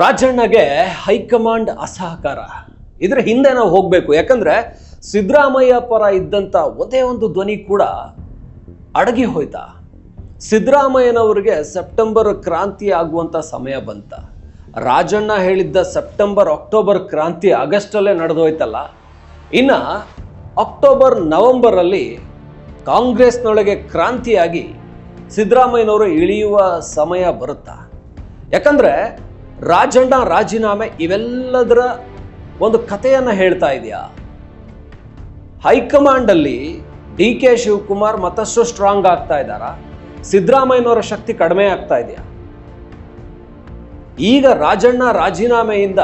ರಾಜಣ್ಣಗೆ high command ಅಸಹಕಾರ. ಇದರ ಹಿಂದೆ ನಾವು ಹೋಗಬೇಕು. ಯಾಕಂದ್ರೆ ಸಿದ್ದರಾಮಯ್ಯ ಪರ ಇದ್ದಂಥ ಒಂದೇ ಒಂದು ಧ್ವನಿ ಕೂಡ ಅಡಗಿ ಹೋಯ್ತಾ. ಸಿದ್ದರಾಮಯ್ಯನವರಿಗೆ ಸೆಪ್ಟೆಂಬರ್ ಕ್ರಾಂತಿ ಆಗುವಂಥ ಸಮಯ ಬಂತ. ರಾಜಣ್ಣ ಹೇಳಿದ್ದ ಸೆಪ್ಟೆಂಬರ್ ಅಕ್ಟೋಬರ್ ಕ್ರಾಂತಿ ಆಗಸ್ಟಲ್ಲೇ ನಡೆದೋಯ್ತಲ್ಲ. ಇನ್ನು ಅಕ್ಟೋಬರ್ ನವೆಂಬರಲ್ಲಿ ಕಾಂಗ್ರೆಸ್ನೊಳಗೆ ಕ್ರಾಂತಿಯಾಗಿ ಸಿದ್ದರಾಮಯ್ಯನವರು ಇಳಿಯುವ ಸಮಯ ಬರುತ್ತಾ. ಯಾಕಂದ್ರೆ ರಾಜಣ್ಣ, ರಾಜೀನಾಮೆ ಇವೆಲ್ಲದರ ಒಂದು ಕಥೆಯನ್ನು ಹೇಳ್ತಾ ಇದೆಯಾ? ಹೈಕಮಾಂಡಲ್ಲಿ ಡಿ ಕೆ ಶಿವಕುಮಾರ್ ಮತ್ತಷ್ಟು ಸ್ಟ್ರಾಂಗ್ ಆಗ್ತಾ ಇದ್ದಾರಾ? ಸಿದ್ದರಾಮಯ್ಯನವರ ಶಕ್ತಿ ಕಡಿಮೆ ಆಗ್ತಾ ಇದೆಯಾ? ಈಗ ರಾಜಣ್ಣ, ರಾಜೀನಾಮೆಯಿಂದ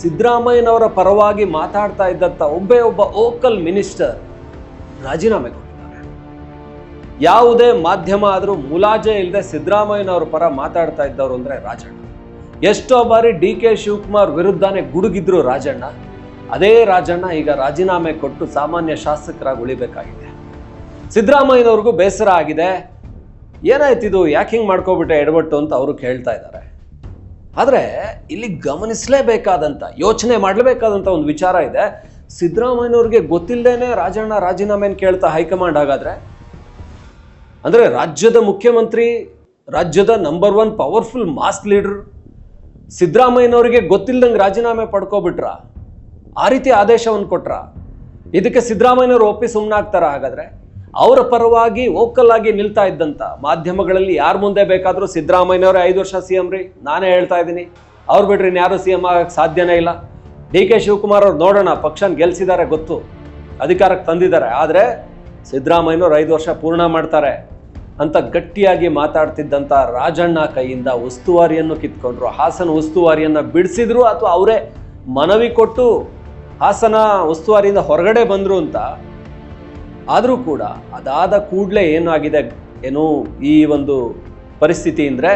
ಸಿದ್ದರಾಮಯ್ಯನವರ ಪರವಾಗಿ ಮಾತಾಡ್ತಾ ಇದ್ದಂತ ಒಬ್ಬೇ ಒಬ್ಬ ಓಕಲ್ ಮಿನಿಸ್ಟರ್ ರಾಜೀನಾಮೆ ಕೊಟ್ಟಿದ್ದಾರೆ. ಯಾವುದೇ ಮಾಧ್ಯಮ ಆದರೂ ಮುಲಾಜೆ ಇಲ್ಲದೆ ಸಿದ್ದರಾಮಯ್ಯನವರ ಪರ ಮಾತಾಡ್ತಾ ಇದ್ದವರು ಅಂದ್ರೆ ರಾಜಣ್ಣ. ಎಷ್ಟೋ ಬಾರಿ ಡಿ ಕೆ ಶಿವಕುಮಾರ್ ವಿರುದ್ಧನೇ ಗುಡುಗಿದ್ರು ರಾಜಣ್ಣ. ಅದೇ ರಾಜಣ್ಣ ಈಗ ರಾಜೀನಾಮೆ ಕೊಟ್ಟು ಸಾಮಾನ್ಯ ಶಾಸಕರಾಗಿ ಉಳಿಬೇಕಾಗಿದೆ. ಸಿದ್ದರಾಮಯ್ಯನವ್ರಿಗೂ ಬೇಸರ ಆಗಿದೆ. ಏನಾಯ್ತಿದು ಯಾಕೆ ಹಿಂಗೆ ಮಾಡ್ಕೊಬಿಟ್ಟೆ ಎಡವಟ್ಟು ಅಂತ ಅವರು ಕೇಳ್ತಾ ಇದ್ದಾರೆ. ಆದರೆ ಇಲ್ಲಿ ಗಮನಿಸಲೇಬೇಕಾದಂಥ ಯೋಚನೆ ಮಾಡಲೇಬೇಕಾದಂಥ ಒಂದು ವಿಚಾರ ಇದೆ. ಸಿದ್ದರಾಮಯ್ಯನವ್ರಿಗೆ ಗೊತ್ತಿಲ್ಲದೇನೆ ರಾಜಣ್ಣ ರಾಜೀನಾಮೆನ ಕೇಳ್ತಾ ಹೈಕಮಾಂಡ್ ಹಾಗಾದರೆ? ಅಂದರೆ ರಾಜ್ಯದ ಮುಖ್ಯಮಂತ್ರಿ, ರಾಜ್ಯದ number one powerful mass leader ಸಿದ್ದರಾಮಯ್ಯನವರಿಗೆ ಗೊತ್ತಿಲ್ಲದಂಗೆ ರಾಜೀನಾಮೆ ಪಡ್ಕೊಬಿಟ್ರ? ಆ ರೀತಿ ಆದೇಶವನ್ನು ಕೊಟ್ರ? ಇದಕ್ಕೆ ಸಿದ್ದರಾಮಯ್ಯನವರು ಒಪ್ಪಿ ಸುಮ್ಮನಾಗ್ತಾರ ಹಾಗಾದ್ರೆ? ಅವರ ಪರವಾಗಿ ವೋಕಲ್ ಆಗಿ ನಿಲ್ತಾ ಇದ್ದಂತ ಮಾಧ್ಯಮಗಳಲ್ಲಿ ಯಾರ ಮುಂದೆ ಬೇಕಾದರೂ ಸಿದ್ದರಾಮಯ್ಯನವರೇ ಐದು ವರ್ಷ ಸಿ ಎಂ ರೀ. ನಾನೇ ಹೇಳ್ತಾ ಇದ್ದೀನಿ. ಅವ್ರು ಬಿಡ್ರಿ ಯಾರು ಸಿ ಎಂ ಆಗಕ್ಕೆ ಸಾಧ್ಯನೇ ಇಲ್ಲ. ಡಿ ಕೆ ಶಿವಕುಮಾರ್ ಅವ್ರು ನೋಡೋಣ, ಪಕ್ಷನ ಗೆಲ್ಸಿದ್ದಾರೆ ಗೊತ್ತು. ಅಧಿಕಾರಕ್ಕೆ ತಂದಿದ್ದಾರೆ. ಆದರೆ ಸಿದ್ದರಾಮಯ್ಯನವ್ರು ಐದು ವರ್ಷ ಪೂರ್ಣ ಮಾಡ್ತಾರೆ. ಅಂತ ಗಟ್ಟಿಯಾಗಿ ಮಾತಾಡ್ತಿದ್ದಂಥ ರಾಜಣ್ಣ ಕೈಯಿಂದ ಉಸ್ತುವಾರಿಯನ್ನು ಕಿತ್ಕೊಂಡ್ರು. ಹಾಸನ ಉಸ್ತುವಾರಿಯನ್ನು ಬಿಡಿಸಿದ್ರು ಅಥವಾ ಅವರೇ ಮನವಿ ಕೊಟ್ಟು ಹಾಸನ ಉಸ್ತುವಾರಿಯಿಂದ ಹೊರಗಡೆ ಬಂದ್ರು ಅಂತ. ಆದರೂ ಕೂಡ ಅದಾದ ಕೂಡಲೇ ಏನಾಗಿದೆ ಏನು ಈ ಒಂದು ಪರಿಸ್ಥಿತಿ ಅಂದರೆ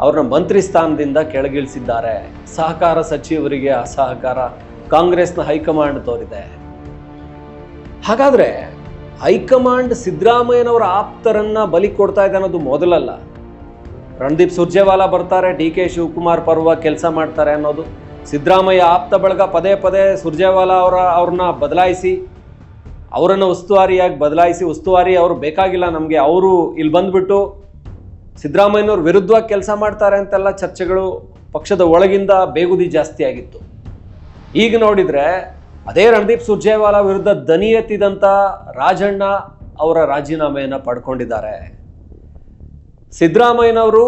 ಅವ್ರನ್ನ ಮಂತ್ರಿ ಸ್ಥಾನದಿಂದ ಕೆಳಗಿಳಿಸಿದ್ದಾರೆ. ಸಹಕಾರ ಸಚಿವರಿಗೆ ಅಸಹಕಾರ ಕಾಂಗ್ರೆಸ್ನ ಹೈಕಮಾಂಡ್ ತೋರಿದೆ. ಹಾಗಾದ್ರೆ ಹೈಕಮಾಂಡ್ ಸಿದ್ದರಾಮಯ್ಯನವರ ಆಪ್ತರನ್ನ ಬಲಿ ಕೊಡ್ತಾ ಇದೆ ಅನ್ನೋದು ಮೊದಲಲ್ಲ. ರಣದೀಪ್ ಸುರ್ಜೇವಾಲಾ ಬರ್ತಾರೆ, ಡಿ ಕೆ ಶಿವಕುಮಾರ್ ಪರ್ವ ಕೆಲಸ ಮಾಡ್ತಾರೆ ಅನ್ನೋದು. ಸಿದ್ದರಾಮಯ್ಯ ಆಪ್ತ ಬಳಗ ಪದೇ ಪದೇ ಸುರ್ಜೇವಾಲಾ ಅವರ ಅವ್ರನ್ನ ಬದಲಾಯಿಸಿ, ಅವರನ್ನು ಉಸ್ತುವಾರಿಯಾಗಿ ಬದಲಾಯಿಸಿ, ಉಸ್ತುವಾರಿ ಅವರು ಬೇಕಾಗಿಲ್ಲ ನಮಗೆ, ಅವರು ಇಲ್ಲಿ ಬಂದ್ಬಿಟ್ಟು ಸಿದ್ದರಾಮಯ್ಯನವ್ರ ವಿರುದ್ಧವಾಗಿ ಕೆಲಸ ಮಾಡ್ತಾರೆ ಅಂತೆಲ್ಲ ಚರ್ಚೆಗಳು ಪಕ್ಷದ ಒಳಗಿಂದ ಬೇಗುದಿ ಜಾಸ್ತಿ ಆಗಿತ್ತು. ಈಗ ನೋಡಿದ್ರೆ ಅದೇ ರಣದೀಪ್ ಸುರ್ಜೇವಾಲಾ ವಿರುದ್ಧ ದನಿ ಎತ್ತಿದಂಥ ರಾಜಣ್ಣ ಅವರ ರಾಜೀನಾಮೆಯನ್ನು ಪಡ್ಕೊಂಡಿದ್ದಾರೆ. ಸಿದ್ದರಾಮಯ್ಯನವರು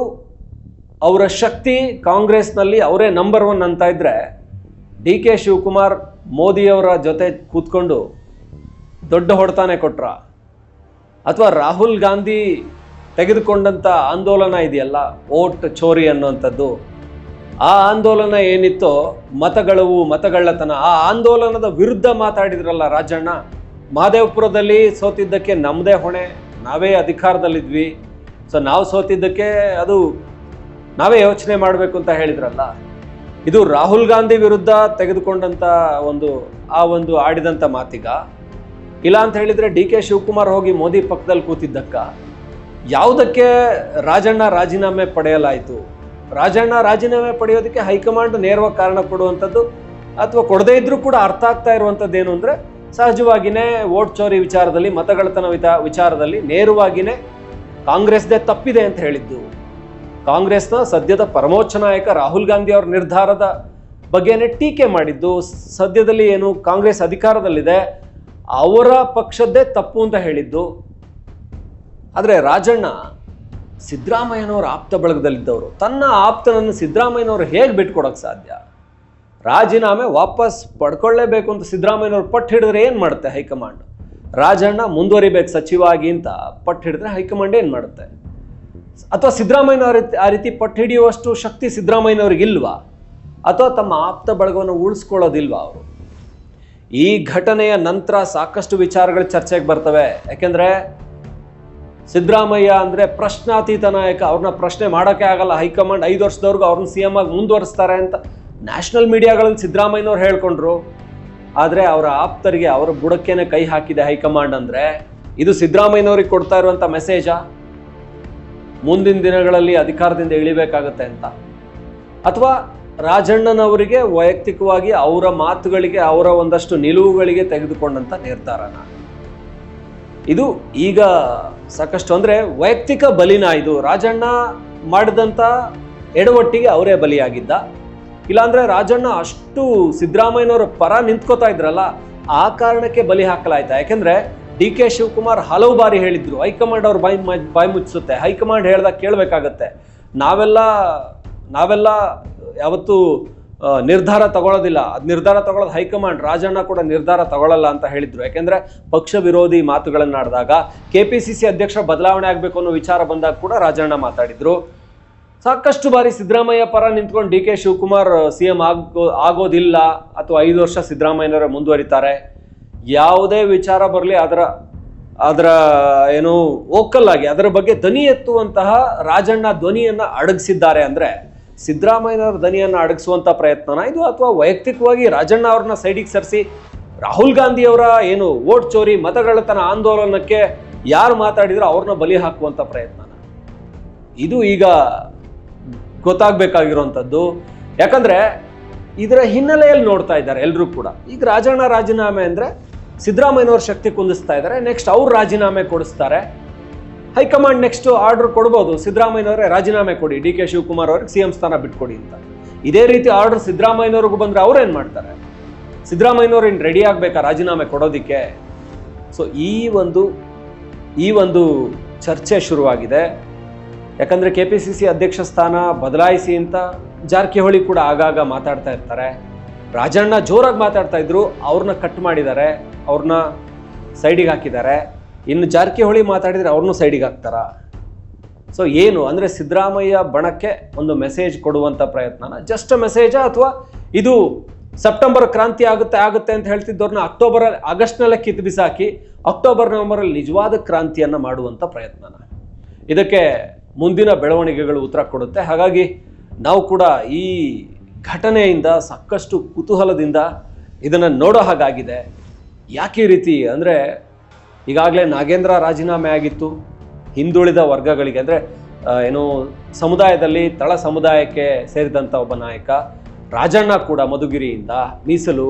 ಅವರ ಶಕ್ತಿ ಕಾಂಗ್ರೆಸ್ನಲ್ಲಿ ಅವರೇ ನಂಬರ್ ಒನ್ ಅಂತ ಇದ್ರೆ ಡಿ ಕೆ ಶಿವಕುಮಾರ್ ಮೋದಿಯವರ ಜೊತೆ ಕೂತ್ಕೊಂಡು ದೊಡ್ಡ ಹೊಡೆತಾನೆ ಕೊಟ್ರ? ಅಥವಾ ರಾಹುಲ್ ಗಾಂಧಿ ತೆಗೆದುಕೊಂಡಂಥ ಆಂದೋಲನ ಇದೆಯಲ್ಲ, ಓಟ್ ಚೋರಿ ಅನ್ನುವಂಥದ್ದು? ಆ ಆಂದೋಲನ ಏನಿತ್ತೋ ಮತಗಳವು ಮತಗಳ್ಳತನ, ಆ ಆಂದೋಲನದ ವಿರುದ್ಧ ಮಾತಾಡಿದ್ರಲ್ಲ ರಾಜಣ್ಣ, ಮಹದೇವಪುರದಲ್ಲಿ ಸೋತಿದ್ದಕ್ಕೆ ನಮ್ಮದೇ ಹೊಣೆ, ನಾವೇ ಅಧಿಕಾರದಲ್ಲಿದ್ವಿ. ಸೊ ನಾವು ಸೋತಿದ್ದಕ್ಕೆ ಅದು ನಾವೇ ಯೋಚನೆ ಮಾಡಬೇಕು ಅಂತ ಹೇಳಿದ್ರಲ್ಲ. ಇದು ರಾಹುಲ್ ಗಾಂಧಿ ವಿರುದ್ಧ ತೆಗೆದುಕೊಂಡಂತ ಒಂದು, ಆ ಒಂದು ಆಡಿದಂಥ ಮಾತಿಗ. ಇಲ್ಲ ಅಂತ ಹೇಳಿದ್ರೆ ಡಿ ಕೆ ಶಿವಕುಮಾರ್ ಹೋಗಿ ಮೋದಿ ಪಕ್ಕದಲ್ಲಿ ಕೂತಿದ್ದಕ್ಕ. ಯಾವುದಕ್ಕೆ ರಾಜಣ್ಣ ರಾಜೀನಾಮೆ ಪಡೆಯಲಾಯಿತು? ರಾಜಣ್ಣ ರಾಜೀನಾಮೆ ಪಡೆಯೋದಕ್ಕೆ ಹೈಕಮಾಂಡ್ ನೇರವಾಗಿ ಕಾರಣ ಕೊಡುವಂಥದ್ದು ಅಥವಾ ಕೊಡದೇ ಇದ್ರೂ ಕೂಡ ಅರ್ಥ ಆಗ್ತಾ ಇರುವಂಥದ್ದು ಏನು ಅಂದರೆ ಸಹಜವಾಗಿಯೇ ವೋಟ್ ಚೋರಿ ವಿಚಾರದಲ್ಲಿ ಮತಗಳತನ ವಿಚಾರದಲ್ಲಿ ನೇರವಾಗಿಯೇ ಕಾಂಗ್ರೆಸ್ದೇ ತಪ್ಪಿದೆ ಅಂತ ಹೇಳಿದ್ದು. ಕಾಂಗ್ರೆಸ್ನ ಸದ್ಯದ ಪರಮೋಚ್ಚ ನಾಯಕ ರಾಹುಲ್ ಗಾಂಧಿ ಅವರ ನಿರ್ಧಾರದ ಬಗ್ಗೆನೇ ಟೀಕೆ ಮಾಡಿದ್ದು, ಸದ್ಯದಲ್ಲಿ ಏನು ಕಾಂಗ್ರೆಸ್ ಅಧಿಕಾರದಲ್ಲಿದೆ, ಅವರ ಪಕ್ಷದ್ದೇ ತಪ್ಪು ಅಂತ ಹೇಳಿದ್ದು. ಆದರೆ ರಾಜಣ್ಣ ಸಿದ್ದರಾಮಯ್ಯನವರ ಆಪ್ತ ಬಳಗದಲ್ಲಿದ್ದವರು. ತನ್ನ ಆಪ್ತನನ್ನು ಸಿದ್ದರಾಮಯ್ಯನವರು ಹೇಗೆ ಬಿಟ್ಕೊಡೋಕೆ ಸಾಧ್ಯ? ರಾಜೀನಾಮೆ ವಾಪಸ್ ಪಡ್ಕೊಳ್ಳೇಬೇಕು ಅಂತ ಸಿದ್ದರಾಮಯ್ಯನವರು ಪಟ್ಟು ಹಿಡಿದ್ರೆ ಏನು ಮಾಡುತ್ತೆ ಹೈಕಮಾಂಡ್? ರಾಜಣ್ಣ ಮುಂದುವರಿಬೇಕು ಸಚಿವ ಆಗಿ ಅಂತ ಪಟ್ಟು ಹಿಡಿದ್ರೆ ಹೈಕಮಾಂಡ್ ಏನು ಮಾಡುತ್ತೆ? ಅಥವಾ ಸಿದ್ದರಾಮಯ್ಯನವರ ಆ ರೀತಿ ಪಟ್ಟು ಹಿಡಿಯುವಷ್ಟು ಶಕ್ತಿ ಸಿದ್ದರಾಮಯ್ಯನವ್ರಿಗಿಲ್ವಾ ಅಥವಾ ತಮ್ಮ ಆಪ್ತ ಬಳಗವನ್ನು ಉಳಿಸ್ಕೊಳ್ಳೋದಿಲ್ವಾ ಅವರು? ಈ ಘಟನೆಯ ನಂತರ ಸಾಕಷ್ಟು ವಿಚಾರಗಳು ಚರ್ಚೆಗೆ ಬರ್ತವೆ. ಯಾಕೆಂದ್ರೆ ಸಿದ್ದರಾಮಯ್ಯ ಅಂದರೆ ಪ್ರಶ್ನಾತೀತ ನಾಯಕ. ಅವ್ರನ್ನ ಪ್ರಶ್ನೆ ಮಾಡೋಕ್ಕೆ ಆಗಲ್ಲ. ಹೈಕಮಾಂಡ್ ಐದು ವರ್ಷದವ್ರಿಗೂ ಅವ್ರನ್ನ ಸಿ ಎಂ ಆಗಿ ಮುಂದುವರಿಸ್ತಾರೆ ಅಂತ ನ್ಯಾಷನಲ್ ಮೀಡಿಯಾಗಳಲ್ಲಿ ಸಿದ್ದರಾಮಯ್ಯನವ್ರು ಹೇಳ್ಕೊಂಡ್ರು. ಆದರೆ ಅವರ ಆಪ್ತರಿಗೆ ಅವರ ಬುಡಕ್ಕೇನೆ ಕೈ ಹಾಕಿದೆ ಹೈಕಮಾಂಡ್ ಅಂದರೆ. ಇದು ಸಿದ್ದರಾಮಯ್ಯನವ್ರಿಗೆ ಕೊಡ್ತಾ ಇರುವಂಥ ಮೆಸೇಜಾ. ಮುಂದಿನ ದಿನಗಳಲ್ಲಿ ಅಧಿಕಾರದಿಂದ ಇಳಿಬೇಕಾಗತ್ತೆ ಅಂತ. ಅಥವಾ ರಾಜಣ್ಣನವರಿಗೆ ವೈಯಕ್ತಿಕವಾಗಿ ಅವರ ಮಾತುಗಳಿಗೆ ಅವರ ಒಂದಷ್ಟು ನಿಲುವುಗಳಿಗೆ ತೆಗೆದುಕೊಂಡಂಥ ನಿರ್ಧಾರನ. ಇದು ಈಗ ಸಾಕಷ್ಟು ಅಂದ್ರೆ ವೈಯಕ್ತಿಕ ಬಲಿನ ಇದು. ರಾಜಣ್ಣ ಮಾಡಿದಂತ ಎಡವಟ್ಟಿಗೆ ಅವರೇ ಬಲಿಯಾಗಿದ್ದ. ಇಲ್ಲಾಂದರೆ ರಾಜಣ್ಣ ಅಷ್ಟು ಸಿದ್ದರಾಮಯ್ಯನವರ ಪರ ನಿಂತ್ಕೋತಾ ಇದ್ರಲ್ಲ, ಆ ಕಾರಣಕ್ಕೆ ಬಲಿ ಹಾಕಲಾಯ್ತಾ. ಯಾಕೆಂದ್ರೆ ಡಿ ಕೆ ಶಿವಕುಮಾರ್ ಹಲವು ಬಾರಿ ಹೇಳಿದ್ರು, ಹೈಕಮಾಂಡ್ ಅವ್ರು ಬಾಯಿ ಬಾಯಿ ಮುಚ್ಚಿಸುತ್ತೆ ಹೈಕಮಾಂಡ್ ಹೇಳ್ದಾಗ ಕೇಳಬೇಕಾಗತ್ತೆ. ನಾವೆಲ್ಲ ನಾವೆಲ್ಲ ಯಾವತ್ತೂ ನಿರ್ಧಾರ ತಗೊಳ್ಳೋದಿಲ್ಲ. ಅದು ನಿರ್ಧಾರ ತಗೊಳ್ಳೋದು ಹೈಕಮಾಂಡ್, ರಾಜಣ್ಣ ಕೂಡ ನಿರ್ಧಾರ ತಗೊಳ್ಳಲ್ಲ ಅಂತ ಹೇಳಿದ್ರು. ಯಾಕೆಂದ್ರೆ ಪಕ್ಷ ವಿರೋಧಿ ಮಾತುಗಳನ್ನಾಡಿದಾಗ ಕೆ ಪಿ ಸಿ ಸಿ ಅಧ್ಯಕ್ಷರ ಬದಲಾವಣೆ ಆಗಬೇಕು ಅನ್ನೋ ವಿಚಾರ ಬಂದಾಗ ಕೂಡ ರಾಜಣ್ಣ ಮಾತಾಡಿದ್ರು. ಸಾಕಷ್ಟು ಬಾರಿ ಸಿದ್ದರಾಮಯ್ಯ ಪರ ನಿಂತ್ಕೊಂಡು D K Shivakumar C M ಆಗೋ, ಆಗೋದಿಲ್ಲ ಅಥವಾ ಐದು ವರ್ಷ ಸಿದ್ದರಾಮಯ್ಯನವರೇ ಮುಂದುವರಿತಾರೆ. ಯಾವುದೇ ವಿಚಾರ ಬರಲಿ ಅದರ ಅದರ ಏನು ಓಕಲ್ ಆಗಿ ಅದರ ಬಗ್ಗೆ ಧ್ವನಿ ಎತ್ತುವಂತಹ ರಾಜಣ್ಣ ಧ್ವನಿಯನ್ನು ಅಡಗಿಸಿದ್ದಾರೆ ಅಂದ್ರೆ ಸಿದ್ದರಾಮಯ್ಯನವರ ದನಿಯನ್ನು ಅಡಗಿಸುವಂಥ ಪ್ರಯತ್ನನ? ಇದು ಅಥವಾ ವೈಯಕ್ತಿಕವಾಗಿ ರಾಜಣ್ಣ ಅವ್ರನ್ನ ಸೈಡಿಗೆ ಸರಿಸಿ ರಾಹುಲ್ ಗಾಂಧಿಯವರ ಏನು ಓಟ್ ಚೋರಿ ಮತಗಳತನ ಆಂದೋಲನಕ್ಕೆ ಯಾರು ಮಾತಾಡಿದ್ರು ಅವ್ರನ್ನ ಬಲಿ ಹಾಕುವಂಥ ಪ್ರಯತ್ನನ? ಇದು ಈಗ ಗೊತ್ತಾಗಬೇಕಾಗಿರುವಂಥದ್ದು. ಯಾಕಂದರೆ ಇದರ ಹಿನ್ನೆಲೆಯಲ್ಲಿ ನೋಡ್ತಾ ಇದ್ದಾರೆ ಎಲ್ಲರೂ ಕೂಡ. ಈಗ ರಾಜಣ್ಣ ರಾಜೀನಾಮೆ ಅಂದರೆ ಸಿದ್ದರಾಮಯ್ಯನವ್ರ ಶಕ್ತಿ ಕುಂದಿಸ್ತಾ ಇದ್ದಾರೆ ನೆಕ್ಸ್ಟ್ ಅವ್ರು ರಾಜೀನಾಮೆ ಕೊಡಿಸ್ತಾರೆ. ಹೈಕಮಾಂಡ್ ನೆಕ್ಸ್ಟ್ ಆರ್ಡರ್ ಕೊಡ್ಬೋದು. ಸಿದ್ದರಾಮಯ್ಯನವರೇ ರಾಜೀನಾಮೆ ಕೊಡಿ. ಡಿ ಕೆ ಶಿವಕುಮಾರ್ ಅವ್ರಿಗೆ ಸಿ ಎಂ ಸ್ಥಾನ ಬಿಟ್ಕೊಡಿ ಅಂತ. ಇದೇ ರೀತಿ ಆರ್ಡರ್ ಸಿದ್ದರಾಮಯ್ಯನವ್ರಿಗೂ ಬಂದ್ರೆ ಏನು ಮಾಡ್ತಾರೆ? ಸಿದ್ದರಾಮಯ್ಯನವ್ರು ಇನ್ನು ರೆಡಿ ಆಗ್ಬೇಕಾ ರಾಜೀನಾಮೆ ಕೊಡೋದಿಕ್ಕೆ? ಸೊ ಈ ಒಂದು ಈ ಒಂದು ಚರ್ಚೆ ಶುರುವಾಗಿದೆ. ಯಾಕಂದ್ರೆ ಕೆ ಪಿ ಸಿ ಸಿ ಅಧ್ಯಕ್ಷ ಸ್ಥಾನ ಬದಲಾಯಿಸಿ ಅಂತ ಜಾರಕಿಹೊಳಿ ಕೂಡ ಆಗಾಗ ಮಾತಾಡ್ತಾ ಇರ್ತಾರೆ. ರಾಜಣ್ಣ ಜೋರಾಗಿ ಮಾತಾಡ್ತಾ ಇದ್ರು. ಅವ್ರನ್ನ ಕಟ್ ಮಾಡಿದ್ದಾರೆ. ಅವ್ರನ್ನ ಸೈಡಿಗೆ ಹಾಕಿದ್ದಾರೆ. ಇನ್ನು ಜಾರಕಿಹೊಳಿ ಮಾತಾಡಿದರೆ ಅವ್ರನ್ನೂ ಸೈಡಿಗೆ ಹಾಕ್ತಾರ? ಸೊ ಏನು? ಅಂದರೆ ಸಿದ್ದರಾಮಯ್ಯ ಬಣಕ್ಕೆ ಒಂದು ಮೆಸೇಜ್ ಕೊಡುವಂಥ ಪ್ರಯತ್ನನ? ಜಸ್ಟ್ ಮೆಸೇಜಾ ಅಥವಾ ಇದು ಸೆಪ್ಟೆಂಬರ್ ಕ್ರಾಂತಿ ಆಗುತ್ತೆ ಆಗುತ್ತೆ ಅಂತ ಹೇಳ್ತಿದ್ದವ್ರನ್ನ ಅಕ್ಟೋಬರ್ ಆಗಸ್ಟ್ನಲ್ಲೇ ಕಿತ್ತು ಬಿಸಾಕಿ ಅಕ್ಟೋಬರ್ ನವೆಂಬರಲ್ಲಿ ನಿಜವಾದ ಕ್ರಾಂತಿಯನ್ನು ಮಾಡುವಂಥ ಪ್ರಯತ್ನನ. ಇದಕ್ಕೆ ಮುಂದಿನ ಬೆಳವಣಿಗೆಗಳು ಉತ್ತರ ಕೊಡುತ್ತೆ. ಹಾಗಾಗಿ ನಾವು ಕೂಡ ಈ ಘಟನೆಯಿಂದ ಸಾಕಷ್ಟು ಕುತೂಹಲದಿಂದ ಇದನ್ನು ನೋಡೋ ಹಾಗಾಗಿದೆ. ಯಾಕೆ ರೀತಿ? ಅಂದರೆ ಈಗಾಗಲೇ ನಾಗೇಂದ್ರ ರಾಜೀನಾಮೆ ಆಗಿತ್ತು, ಹಿಂದುಳಿದ ವರ್ಗಗಳಿಗೆ, ಅಂದರೆ ಏನು, ಸಮುದಾಯದಲ್ಲಿ ತಳ ಸಮುದಾಯಕ್ಕೆ ಸೇರಿದಂಥ ಒಬ್ಬ ನಾಯಕ, ರಾಜಣ್ಣ ಕೂಡ ಮಧುಗಿರಿಯಿಂದ ಮೀಸಲು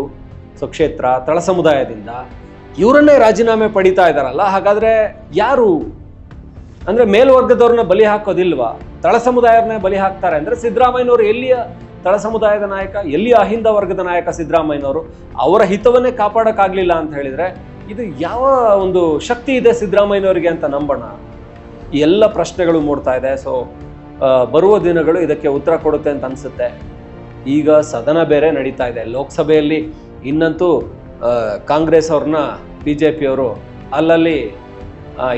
ಸ್ವಕ್ಷೇತ್ರ, ತಳ ಸಮುದಾಯದಿಂದ ಇವರನ್ನೇ ರಾಜೀನಾಮೆ ಪಡಿತಾ ಇದ್ದಾರಲ್ಲ, ಹಾಗಾದರೆ ಯಾರು? ಅಂದರೆ ಮೇಲ್ವರ್ಗದವ್ರನ್ನ ಬಲಿ ಹಾಕೋದಿಲ್ವಾ? ತಳ ಸಮುದಾಯರನ್ನೇ ಬಲಿ ಹಾಕ್ತಾರೆ ಅಂದರೆ ಸಿದ್ದರಾಮಯ್ಯನವರು ಎಲ್ಲಿಯ ತಳ ಸಮುದಾಯದ ನಾಯಕ, ಎಲ್ಲಿಯ ಅಹಿಂದ ವರ್ಗದ ನಾಯಕ ಸಿದ್ದರಾಮಯ್ಯನವರು, ಅವರ ಹಿತವನ್ನೇ ಕಾಪಾಡೋಕ್ಕಾಗಲಿಲ್ಲ ಅಂತ ಹೇಳಿದ್ರೆ ಇದು ಯಾವ ಒಂದು ಶಕ್ತಿ ಇದೆ ಸಿದ್ದರಾಮಯ್ಯನವರಿಗೆ ಅಂತ ನಂಬೋಣ. ಎಲ್ಲ ಪ್ರಶ್ನೆಗಳು ಮೂಡ್ತಾ ಇದೆ. ಸೊ ಬರುವ ದಿನಗಳು ಇದಕ್ಕೆ ಉತ್ತರ ಕೊಡುತ್ತೆ ಅಂತ ಅನ್ಸುತ್ತೆ. ಈಗ ಸದನ ಬೇರೆ ನಡೀತಾ ಇದೆ. ಲೋಕಸಭೆಯಲ್ಲಿ ಇನ್ನಂತೂ ಕಾಂಗ್ರೆಸ್ ಅವ್ರನ್ನ ಬಿ ಜೆ ಪಿಯವರು ಅಲ್ಲಲ್ಲಿ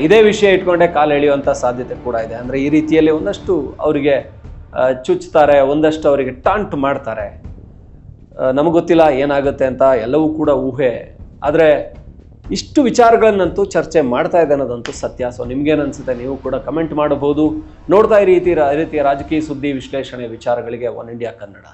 ಇದೇ ವಿಷಯ ಇಟ್ಕೊಂಡೇ ಕಾಲು ಎಳೆಯುವಂಥ ಸಾಧ್ಯತೆ ಕೂಡ ಇದೆ. ಅಂದರೆ ಈ ರೀತಿಯಲ್ಲಿ ಒಂದಷ್ಟು ಅವರಿಗೆ ಚುಚ್ತಾರೆ, ಒಂದಷ್ಟು ಅವರಿಗೆ ಟಾಂಟ್ ಮಾಡ್ತಾರೆ. ನಮಗೊತ್ತಿಲ್ಲ ಗೊತ್ತಿಲ್ಲ ಏನಾಗುತ್ತೆ ಅಂತ ಎಲ್ಲವೂ ಕೂಡ ಊಹೆ. ಆದರೆ ಇಷ್ಟು ವಿಚಾರಗಳನ್ನಂತೂ ಚರ್ಚೆ ಮಾಡ್ತಾ ಇದೆ ಅನ್ನೋದಂತೂ ಸತ್ಯ. ಸೊ ನಿಮ್ಗೇನು ಅನ್ಸುತ್ತೆ ನೀವು ಕೂಡ ಕಮೆಂಟ್ ಮಾಡಬಹುದು. ನೋಡ್ತಾ ಈ ರೀತಿ- ರೀತಿಯ ರಾಜಕೀಯ ಸುದ್ದಿ ವಿಶ್ಲೇಷಣೆ ವಿಚಾರಗಳಿಗೆ ಒನ್ ಇಂಡಿಯಾ ಕನ್ನಡ